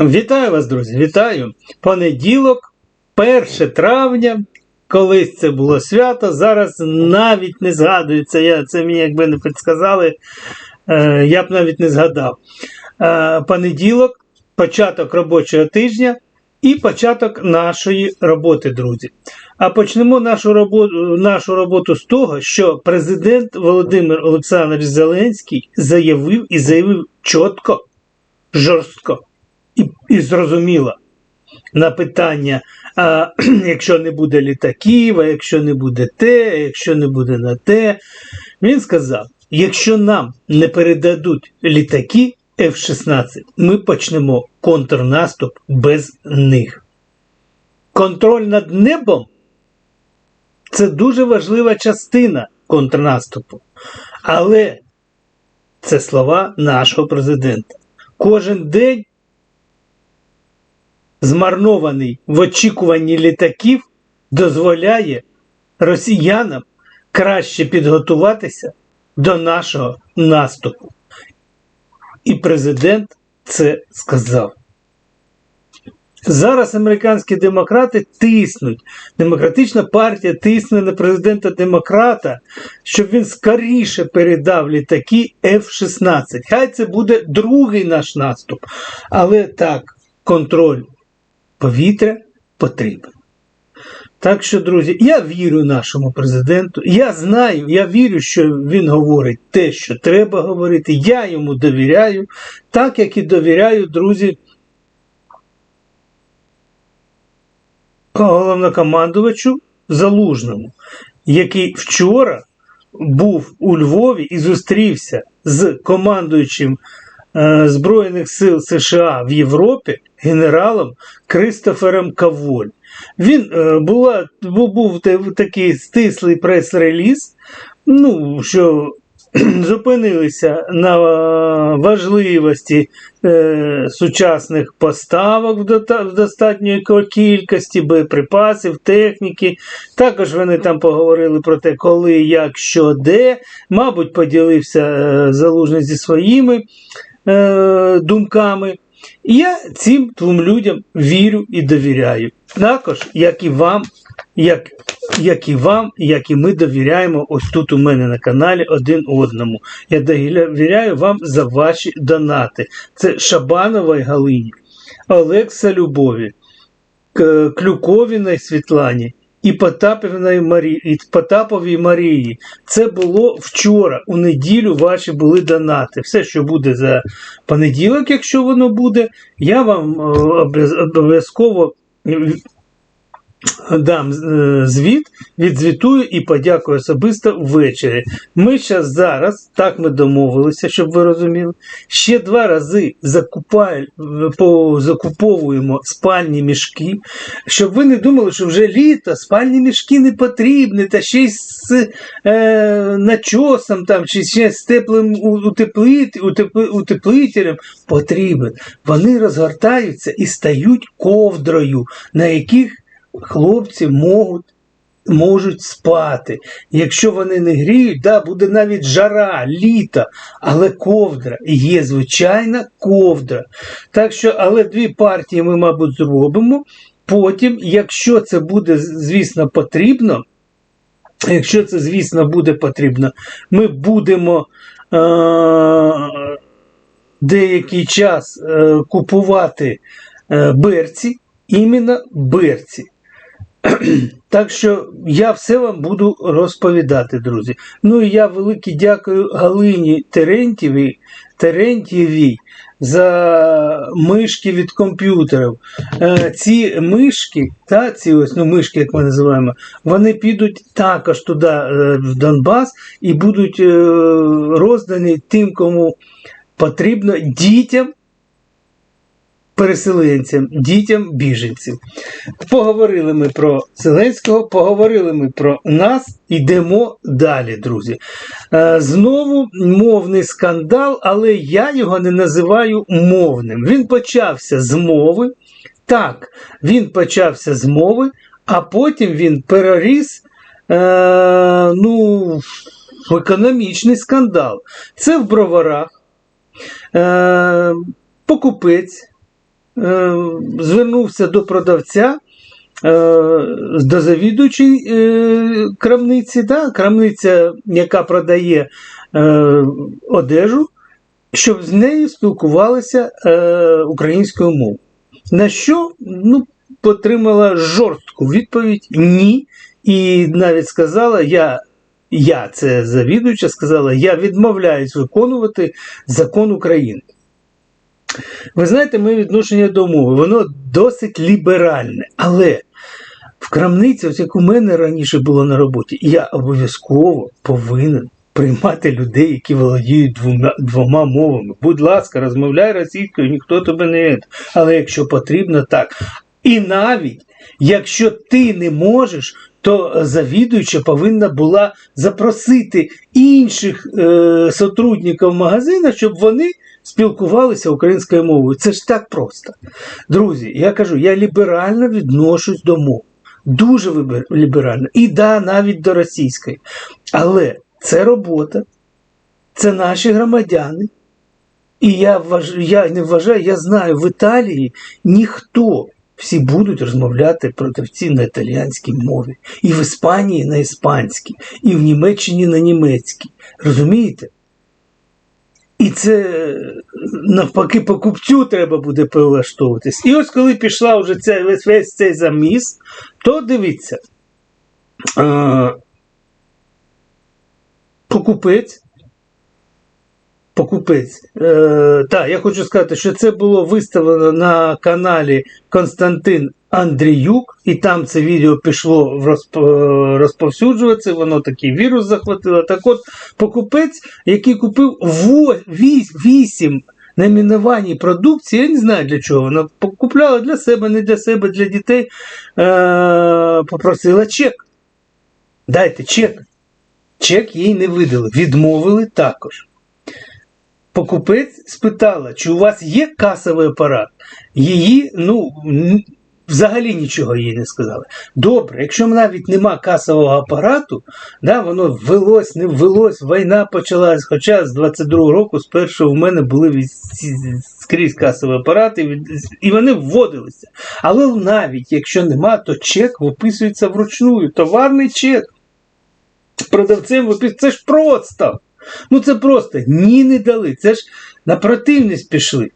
Вітаю вас, друзі! Вітаю! Понеділок, 1 травня. Колись це було свято, зараз навіть не згадується. Я, Це мені якби не підсказали, е, я б навіть не згадав. Е, понеділок, початок робочого тижня і початок нашої роботи, друзі. А почнемо нашу роботу, нашу роботу з того, що президент Володимир Олександрович Зеленський заявив і заявив чітко, жорстко і, і зрозуміло на питання, а, якщо не буде літаків, а якщо не буде те, а якщо не буде на те, він сказав: якщо нам не передадуть літаки F-16, ми почнемо контрнаступ без них. Контроль над небом це дуже важлива частина контрнаступу. Але це слова нашого президента. Кожен день змарнований в очікуванні літаків, дозволяє росіянам краще підготуватися до нашого наступу. І президент це сказав. Зараз американські демократи тиснуть. Демократична партія тисне на президента демократа, щоб він скоріше передав літаки F-16. Хай це буде другий наш наступ. Але так, контроль повітря потрібен. Так що, друзі, я вірю нашому президенту. Я знаю, я вірю, що він говорить те, що треба говорити. Я йому довіряю, так як і довіряю, друзі, головнокомандувачу Залужному, який вчора був у Львові і зустрівся з командуючим Збройних сил США в Європі генералом Кристофером Каволь. Він е, була, був такий стислий прес-реліз, ну, що зупинилися на важливості е, сучасних поставок в, дота, достатньої кількості боєприпасів, техніки. Також вони там поговорили про те, коли, як, що, де. Мабуть, поділився е, залужний зі своїми е, думками. І я цим двом людям вірю і довіряю. Також, як і вам, як як і вам, як і ми довіряємо ось тут у мене на каналі один одному. Я довіряю вам за ваші донати. Це Шабановій Галині, Олекса Любові, Клюковіній Світлані і Потаповій Марії, і Потаповій Марії. Це було вчора. У неділю ваші були донати. Все, що буде за понеділок, якщо воно буде, я вам е, обов'язково дам е, звіт, відзвітую і подякую особисто ввечері. Ми зараз зараз, так ми домовилися, щоб ви розуміли, ще два рази закуповуємо спальні мішки, щоб ви не думали, що вже літо спальні мішки не потрібні, та ще й з е, начосом там, чи ще з теплим утеплит, утепли, утеплителем потрібен. Вони розгортаються і стають ковдрою, на яких хлопці можуть можуть спати. Якщо вони не гріють, да, буде навіть жара, літо, але ковдра є звичайна ковдра. Так що, але дві партії ми, мабуть, зробимо. Потім, якщо це буде, звісно, потрібно. Якщо це, звісно, буде потрібно, ми будемо е- деякий час е купувати е берці, іменно берці. Так що я все вам буду розповідати, друзі. Ну і я велике дякую Галині Терентєвій, Терентєвій за мишки від комп'ютерів. Е, ці мишки, та, ці ось, ну, мишки, як ми називаємо, вони підуть також туди, е, в Донбас, і будуть е, роздані тим, кому потрібно дітям переселенцям, дітям біженців. Поговорили ми про Зеленського, поговорили ми про нас, йдемо далі, друзі. Е, знову мовний скандал, але я його не називаю мовним. Він почався з мови. Так, він почався з мови, а потім він переріс е, ну, економічний скандал. Це в броварах. Е, Покупець звернувся до продавця, е, до завідуючої е, крамниці, да, крамниця, яка продає е, одежу, щоб з нею спілкувалися е, українською мовою. На що ну, отримала жорстку відповідь ні. І навіть сказала, я, я це завідуюча, сказала, я відмовляюсь виконувати закон України. Ви знаєте, моє відношення до мови, воно досить ліберальне. Але в крамниці, ось як у мене раніше було на роботі, я обов'язково повинен приймати людей, які володіють двома, двома мовами. Будь ласка, розмовляй російською, ніхто тебе не. Але якщо потрібно, так. І навіть якщо ти не можеш, то завідуюча повинна була запросити інших е, сотрудників магазину, щоб вони спілкувалися українською мовою. Це ж так просто. Друзі, я кажу, я ліберально відношусь до мов. Дуже ліберально. І да, навіть до російської. Але це робота, це наші громадяни. І я, вваж... я не вважаю, я знаю, в Італії ніхто. Всі будуть розмовляти продавці на італіянській мові, і в Іспанії на іспанській, і в Німеччині на німецькій. Розумієте? І це навпаки покупцю треба буде прилаштовуватись. І ось коли пішла вже ця, весь, весь цей заміс, то дивіться. Е, покупець. Покупець. Е, так, я хочу сказати, що це було виставлено на каналі Константин Андріюк, і там це відео пішло розп... розповсюджуватися, воно такий вірус захватило. Так от, покупець, який купив 8 номінувань продукції, я не знаю для чого. Вона купляла для себе, не для себе, для дітей. Е, попросила чек. Дайте чек. Чек їй не видали. Відмовили також. Покупець спитала, чи у вас є касовий апарат? Її, ну, взагалі нічого їй не сказали. Добре, якщо навіть нема касового апарату, да, воно ввелось, не ввелось, війна почалась. Хоча з 22-го року спершу в мене були всі- скрізь касові апарати, і вони вводилися. Але навіть якщо нема, то чек виписується вручную. Товарний чек. Продавцем виписується. Це ж просто. Ну це просто ні не дали. Це ж на противність пішли.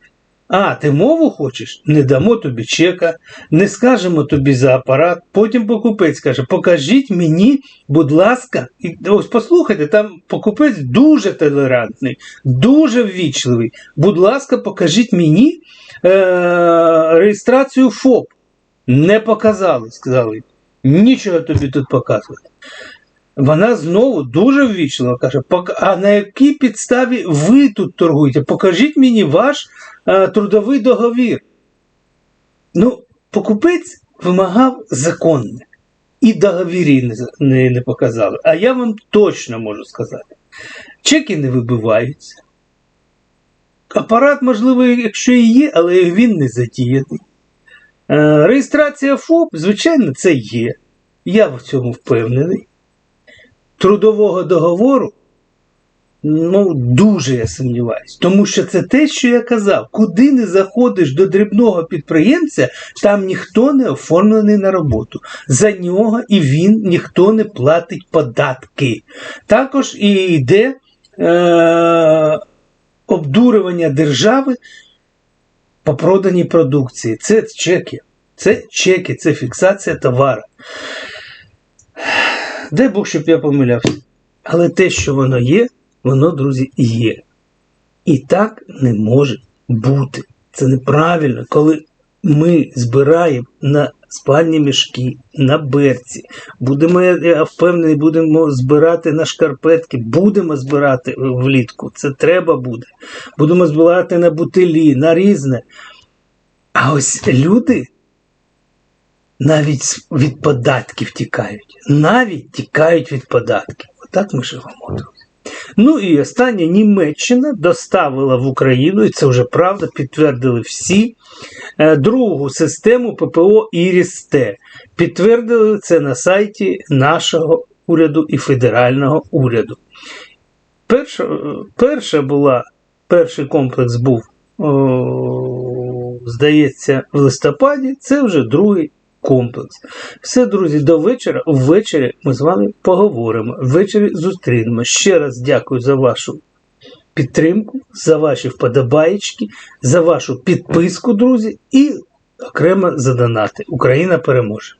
А, ти мову хочеш? Не дамо тобі чека, не скажемо тобі за апарат. Потім покупець каже: покажіть мені, будь ласка, і ось послухайте, там покупець дуже толерантний, дуже ввічливий. Будь ласка, покажіть мені е- реєстрацію ФОП. Не показали, сказали. Нічого тобі тут показувати. Вона знову дуже ввічливо каже: а на якій підставі ви тут торгуєте? Покажіть мені ваш е, трудовий договір. Ну, покупець вимагав законне. І договірі не, не, не показали. А я вам точно можу сказати: чеки не вибиваються. Апарат, можливо, якщо і є, але він не задіяний. Е, реєстрація ФОП, звичайно, це є. Я в цьому впевнений трудового договору, ну, дуже я сумніваюсь. Тому що це те, що я казав, куди не заходиш до дрібного підприємця, там ніхто не оформлений на роботу. За нього і він ніхто не платить податки. Також і йде е- обдурювання держави по проданій продукції. Це чеки. Це чеки, це фіксація товару. Дай Бог, щоб я помилявся. Але те, що воно є, воно, друзі, є. І так не може бути. Це неправильно, коли ми збираємо на спальні мішки, на берці. Будемо, я впевнений, будемо збирати на шкарпетки, будемо збирати влітку. Це треба буде. Будемо збирати на бутилі, на різне. А ось люди навіть від податків тікають. Навіть тікають від податків. Отак ми живемо. Ну і останнє Німеччина доставила в Україну, і це вже правда, підтвердили всі, е, другу систему ППО Іріс-Т. Підтвердили це на сайті нашого уряду і федерального уряду. Перша, е, перша була, перший комплекс був о, здається, в листопаді, це вже другий комплекс. Все, друзі, до вечора. Ввечері ми з вами поговоримо. Ввечері зустрінемо. Ще раз дякую за вашу підтримку, за ваші вподобаєчки, за вашу підписку, друзі, і окремо за донати. Україна переможе!